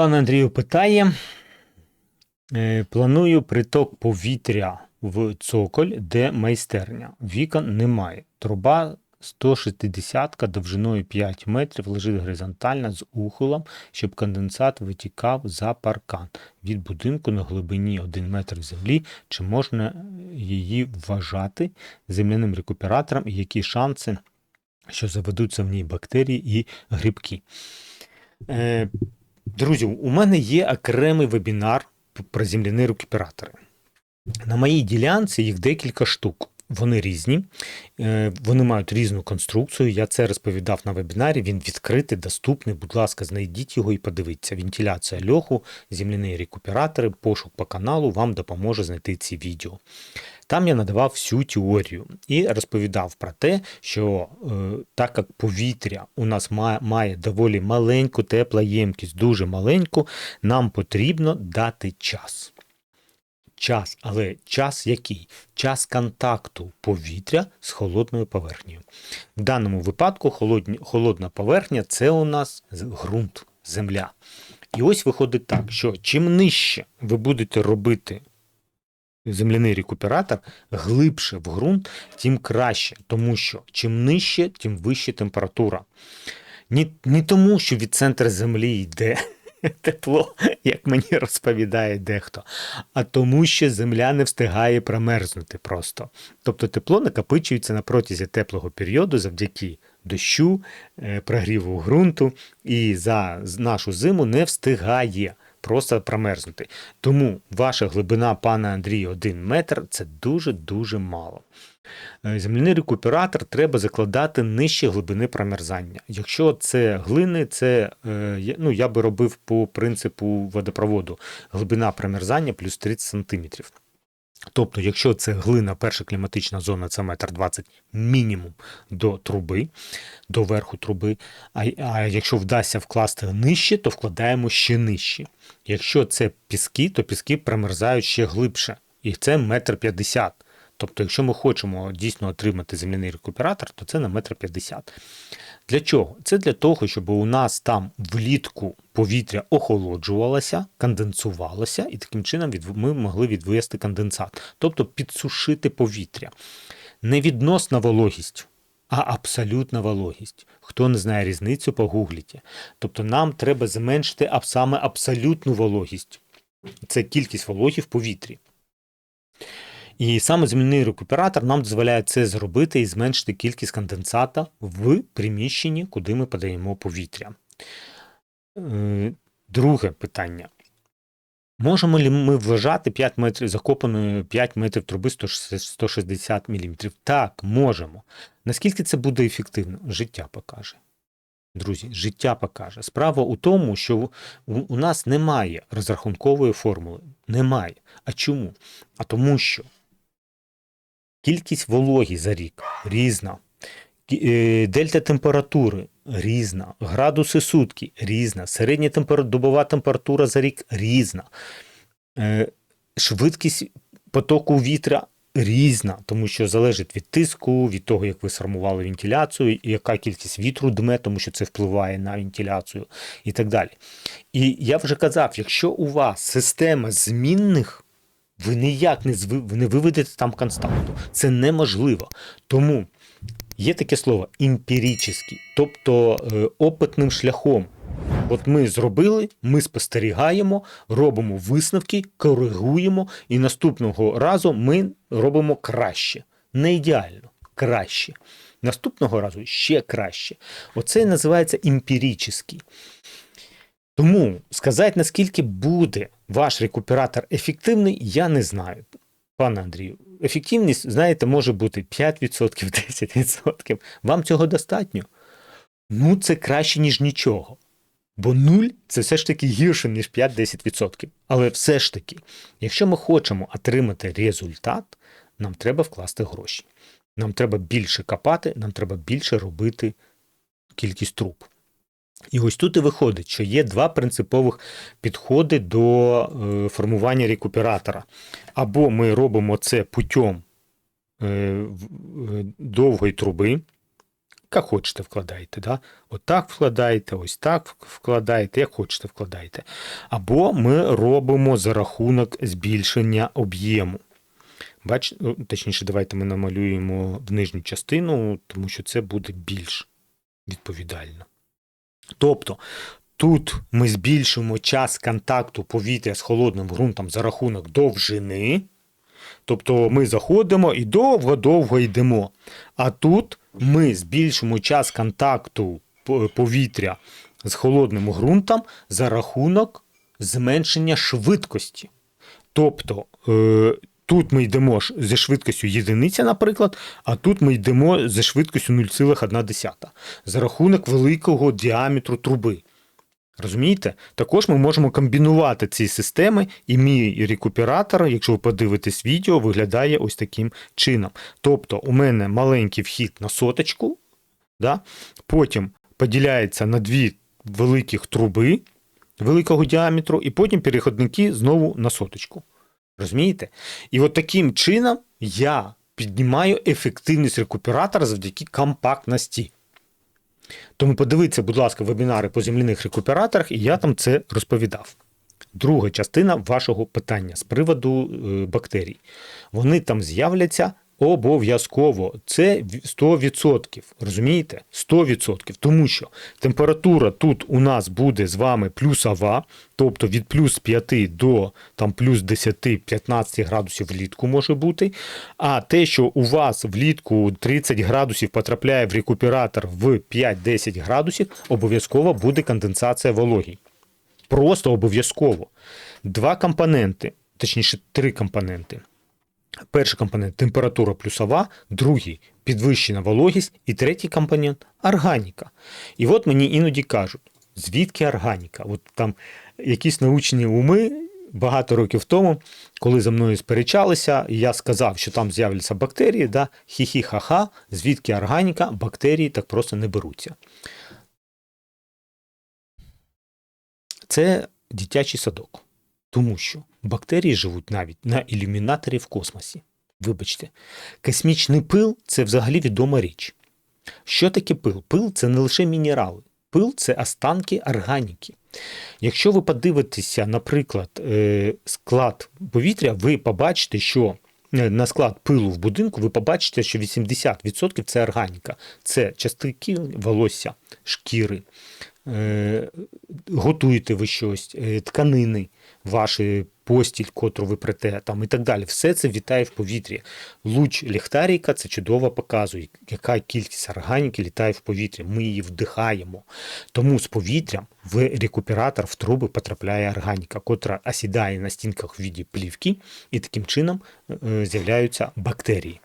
Пан Андрію питає: е, планую приток повітря в цоколь, де майстерня. Вікон немає. Труба 160 довжиною 5 метрів лежить горизонтально з ухилом, щоб конденсат витікав за паркан від будинку на глибині 1 метр землі. Чи можна її вважати земляним рекуператором і які шанси, що заведуться в ній бактерії і грибки? Друзі, у мене є окремий вебінар про земляні рекуператори. На моїй ділянці їх декілька штук. Вони різні, е, вони мають різну конструкцію. Я це розповідав на вебінарі. Він відкритий, доступний. Будь ласка, знайдіть його і подивіться. Вентиляція льоху, земляні рекуператори, пошук по каналу вам допоможе знайти ці відео. Там я надавав всю теорію і розповідав про те, що е, так як повітря у нас має, має доволі маленьку теплоємкість, дуже маленьку, нам потрібно дати час. Час, але час який? Час контакту повітря з холодною поверхнею. В даному випадку холодні, холодна поверхня це у нас ґрунт, земля. І ось виходить так, що чим нижче ви будете робити земляний рекуператор глибше в ґрунт, тим краще, тому що чим нижче, тим вища температура. Не, не тому, що від центру землі йде тепло, як мені розповідає дехто, а тому, що земля не встигає промерзнути просто. Тобто тепло накопичується на протязі теплого періоду завдяки дощу, е, прогріву ґрунту, і за нашу зиму не встигає просто промерзнути. Тому ваша глибина, пане Андрію, 1 метр це дуже-дуже мало. Е, Земляний рекуператор треба закладати нижче глибини промерзання. Якщо це глини, це е, ну, я би робив по принципу водопроводу глибина промерзання плюс 30 см. Тобто, якщо це глина, перша кліматична зона це метр 20 мінімум до труби, до верху труби. А, а якщо вдасться вкласти нижче, то вкладаємо ще нижче. Якщо це піски, то піски промерзають ще глибше. І це метр 50. Тобто, якщо ми хочемо дійсно отримати земляний рекуператор, то це на метр 50. Для чого? Це для того, щоб у нас там влітку повітря охолоджувалося, конденсувалося, і таким чином ми могли відвести конденсат, тобто підсушити повітря. Не відносна вологість, а абсолютна вологість. Хто не знає різницю, погугліть. Тобто нам треба зменшити саме абсолютну вологість. Це кількість вологі в повітрі. І саме земляний рекуператор нам дозволяє це зробити і зменшити кількість конденсата в приміщенні, куди ми подаємо повітря. Е, Друге питання. Можемо ли ми вважати 5 метрів закопаної 5 метрів труби 160 160 мм? Так, можемо. Наскільки це буде ефективно? Життя покаже. Друзі, життя покаже. Справа у тому, що у нас немає розрахункової формули. Немає. А чому? А тому що кількість вологі за рік різна. Е, Дельта температури різна, градуси сутки різна, середня темпера- добова температура за рік різна, Е, швидкість потоку вітра різна, тому що залежить від тиску, від того, як ви сформували вентиляцію, яка кількість вітру дме, тому що це впливає на вентиляцію і так далі. І я вже казав, якщо у вас система змінних, ви ніяк не, ви не виведете там константу. Це неможливо. Тому є таке слово емпірічний, тобто е, опитним шляхом. От ми зробили, ми спостерігаємо, робимо висновки, коригуємо, і наступного разу ми робимо краще. Не ідеально, краще. Наступного разу ще краще. Оце і називається емпірічний. Тому сказати, наскільки буде ваш рекуператор ефективний, я не знаю. Пане Андрію, ефективність, знаєте, може бути 5%, 10%. Вам цього достатньо? Ну, це краще, ніж нічого. Бо нуль це все ж таки гірше, ніж 5-10%. Але все ж таки, якщо ми хочемо отримати результат, нам треба вкласти гроші. Нам треба більше копати, нам треба більше робити кількість труб. І ось тут і виходить, що є два принципових підходи до е, формування рекуператора. Або ми робимо це путем е, е, довгої труби, як хочете вкладаєте. Да? Отак вкладаєте, ось так вкладаєте, як хочете вкладаєте. Або ми робимо за рахунок збільшення об'єму. Бач, ну, точніше, давайте ми намалюємо в нижню частину, тому що це буде більш відповідально. Тобто, тут ми збільшуємо час контакту повітря з холодним ґрунтом за рахунок довжини. Тобто ми заходимо і довго-довго йдемо. А тут ми збільшимо час контакту повітря з холодним ґрунтом за рахунок зменшення швидкості. Тобто е, тут ми йдемо зі швидкістю єдиниця, наприклад, а тут ми йдемо зі швидкістю 0,1 за рахунок великого діаметру труби. Розумієте? Також ми можемо комбінувати ці системи, і мій рекуператор, якщо ви подивитесь відео, виглядає ось таким чином. Тобто, у мене маленький вхід на соточку, да? потім поділяється на дві великих труби великого діаметру, і потім переходники знову на соточку. Розумієте? І от таким чином я піднімаю ефективність рекуператора завдяки компактності. Тому подивіться, будь ласка, вебінари по земляних рекуператорах, і я там це розповідав. Друга частина вашого питання з приводу е, бактерій. Вони там з'являться обов'язково. Це 100%. Розумієте? 100%. Тому що температура тут у нас буде з вами плюсова, тобто від плюс 5 до там, плюс 10-15 градусів влітку може бути. А те, що у вас влітку 30 градусів потрапляє в рекуператор в 5-10 градусів, обов'язково буде конденсація вологі. Просто обов'язково. Два компоненти, точніше, три компоненти. Перший компонент температура плюсова, другий підвищена вологість, і третій компонент органіка. І от мені іноді кажуть, звідки органіка? От там якісь научні уми багато років тому, коли за мною сперечалися, я сказав, що там з'являться бактерії, да, хі-хі-ха-ха, звідки органіка, бактерії так просто не беруться. Це дитячий садок. Тому що бактерії живуть навіть на ілюмінаторі в космосі. Вибачте, космічний пил це взагалі відома річ. Що таке пил? Пил це не лише мінерали. Пил це останки органіки. Якщо ви подивитеся, наприклад, е, склад повітря, ви побачите, що е, на склад пилу в будинку, ви побачите, що 80% це органіка. Це частинки волосся, шкіри, готуєте ви щось, е, тканини, ваші постіль, котру ви прете, там і так далі. Все це вітає в повітрі. Луч ліхтаріка це чудово показує, яка кількість органіки літає в повітрі. Ми її вдихаємо. Тому з повітрям в рекуператор в труби потрапляє органіка, котра осідає на стінках в віді плівки, і таким чином е, з'являються бактерії.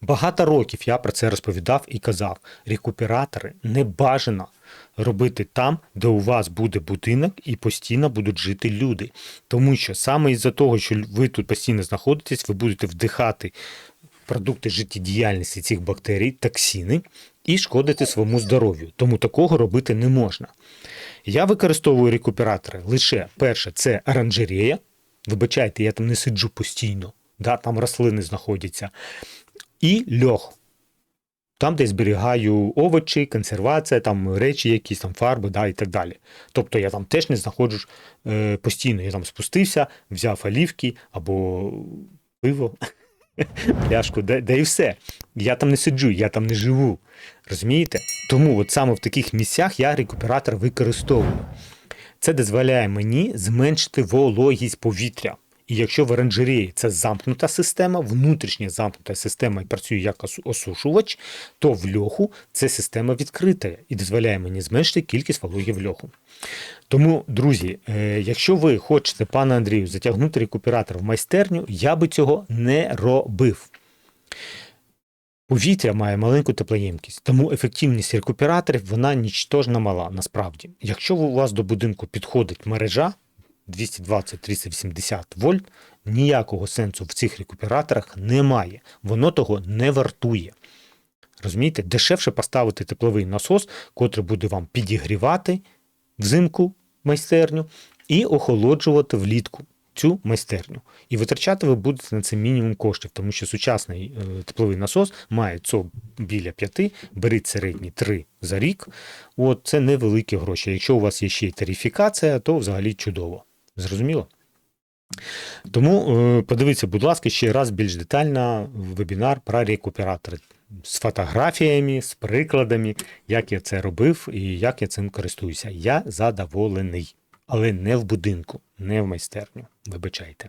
Багато років я про це розповідав і казав: рекуператори не бажано робити там, де у вас буде будинок і постійно будуть жити люди. Тому що саме із-за того, що ви тут постійно знаходитесь, ви будете вдихати продукти життєдіяльності цих бактерій, токсини і шкодити своєму здоров'ю. Тому такого робити не можна. Я використовую рекуператори лише перше, це оранжерея. Вибачайте, я там не сиджу постійно, да, там рослини знаходяться. І льох. Там, де зберігаю овочі, консервація, там речі, якісь там фарби, да, і так далі. Тобто я там теж не знаходжусь е, постійно. Я там спустився, взяв олівки або пиво, пляшку, де, де і все. Я там не сиджу, я там не живу. Розумієте? Тому от саме в таких місцях я рекуператор використовую. Це дозволяє мені зменшити вологість повітря. І якщо в оранжереї це замкнута система, внутрішня замкнута система і працює як осушувач, то в льоху це система відкрита і дозволяє мені зменшити кількість вологи в льоху. Тому, друзі, е, якщо ви хочете, пане Андрію, затягнути рекуператор в майстерню, я би цього не робив. Повітря має маленьку теплоємкість, тому ефективність рекуператорів вона нічтожно мала насправді. Якщо у вас до будинку підходить мережа 220-380 вольт, ніякого сенсу в цих рекуператорах немає. Воно того не вартує. Розумієте, дешевше поставити тепловий насос, котрий буде вам підігрівати взимку майстерню і охолоджувати влітку. цю майстерню. І витрачати ви будете на це мінімум коштів, тому що сучасний е, тепловий насос має ЦО біля 5, беріть середні 3 за рік. От це невеликі гроші. Якщо у вас є ще й тарифікація, то взагалі чудово. Зрозуміло? Тому е, подивіться, будь ласка, ще раз більш детально вебінар про рекуператори з фотографіями, з прикладами, як я це робив і як я цим користуюся. Я задоволений, але не в будинку, не в майстерню. Вибачайте.